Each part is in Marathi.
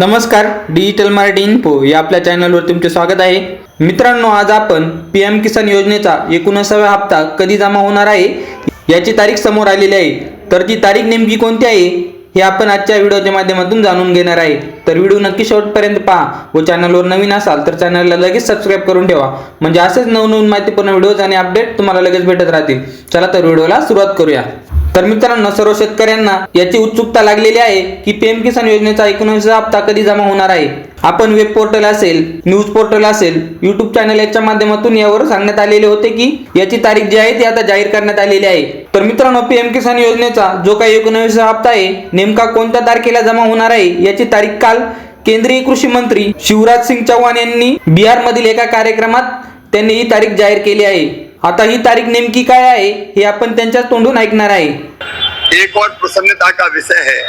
नमस्कार डिजिटल मराठी इन्फो या आपल्या चॅनलवर तुमचे स्वागत आहे. मित्रांनो आज आपण पी एम किसान योजनेचा एकोणसाव्या हप्ता कधी जमा होणार आहे याची तारीख समोर आलेली आहे. तर ती तारीख नेमकी कोणती आहे हे आपण आजच्या व्हिडिओच्या माध्यमातून जाणून घेणार आहे. तर व्हिडिओ नक्की शेवटपर्यंत पहा. व चॅनलवर नवीन असाल तर चॅनलला लगेच सबस्क्राईब करून ठेवा. म्हणजे असेच नवनवीन माहितीपूर्ण व्हिडिओज आणि अपडेट तुम्हाला लगेच भेटत राहतील. चला तर व्हिडिओला सुरुवात करूया. तर मित्रांनो सर्व शेतकऱ्यांना याची उत्सुकता लागलेली आहे की पीएम किसान योजनेचा एकोणवीसचा हप्ता कधी जमा होणार आहे? आपण वेब पोर्टल असेल न्यूज पोर्टल असेल युट्यूब चॅनल याच्या माध्यमातून यावर सांगण्यात आलेले होते की याची तारीख जी आहे ती आता जाहीर करण्यात आलेली आहे. तर मित्रांनो पीएम किसान योजनेचा जो काही एकोणवीसचा हप्ता आहे नेमका कोणत्या तारखेला जमा होणार आहे याची तारीख काल केंद्रीय कृषी मंत्री शिवराज सिंग चौहान यांनी बिहार मधील एका कार्यक्रमात त्यांनी ही तारीख जाहीर केली आहे. आता ही तारीख नेमकी काय आहे, हे आपण त्यांच्या तोंडून ऐकणार आहे. एक और प्रसन्नता का विषय है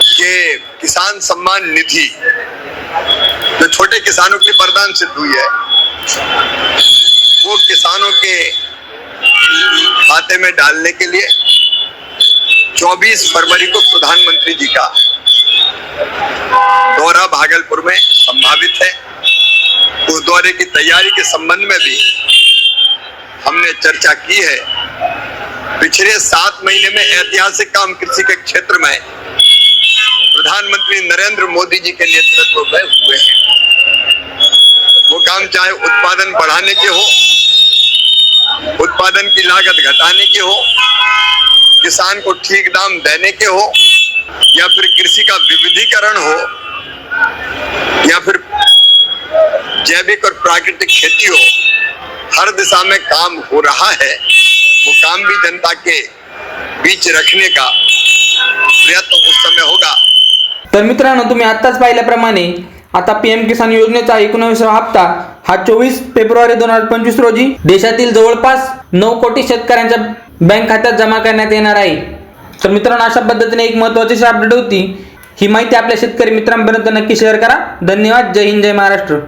कि किसान सम्मान निधि, जो छोटे किसानों के लिए वरदान सिद्ध हुई है, वो किसानों के खाते में डालने के लिए 24 फरवरी को प्रधानमंत्री जी का दौरा भागलपुर में संभावित है। दौरे की तैयारी के संबंध में भी हमने चर्चा की है। पिछले सात महीने में ऐतिहासिक काम कृषि के क्षेत्र में प्रधानमंत्री नरेंद्र मोदी जी के नेतृत्व में हुए हैं। वो काम चाहे उत्पादन बढ़ाने के हो, उत्पादन की लागत घटाने के हो, किसान को ठीक दाम देने के हो, या फिर कृषि का विविधीकरण हो, या फिर जैविक और प्राकृतिक खेती हो हर दिशा में काम हो रहा है वो काम भी जनता के बीच रखने का प्रयत्न उस समय होगा। तर मित्रांनो तुम्ही आत्ताच पाहिल्याप्रमाणे आता पीएम किसान योजनेचा एकोणवीसवा हप्ता हा चोवीस फेब्रुवारी दोन हजार पंचवीस रोजी देशातील जवळपास नऊ कोटी शेतकऱ्यांच्या बँक खात्यात जमा करण्यात येणार आहे. तर मित्रांनो अशा पद्धतीने एक महत्वाची अपडेट होती. ही माहिती आपल्या शेतकरी मित्रांपर्यंत नक्की शेअर करा. धन्यवाद. जय हिंद जय महाराष्ट्र.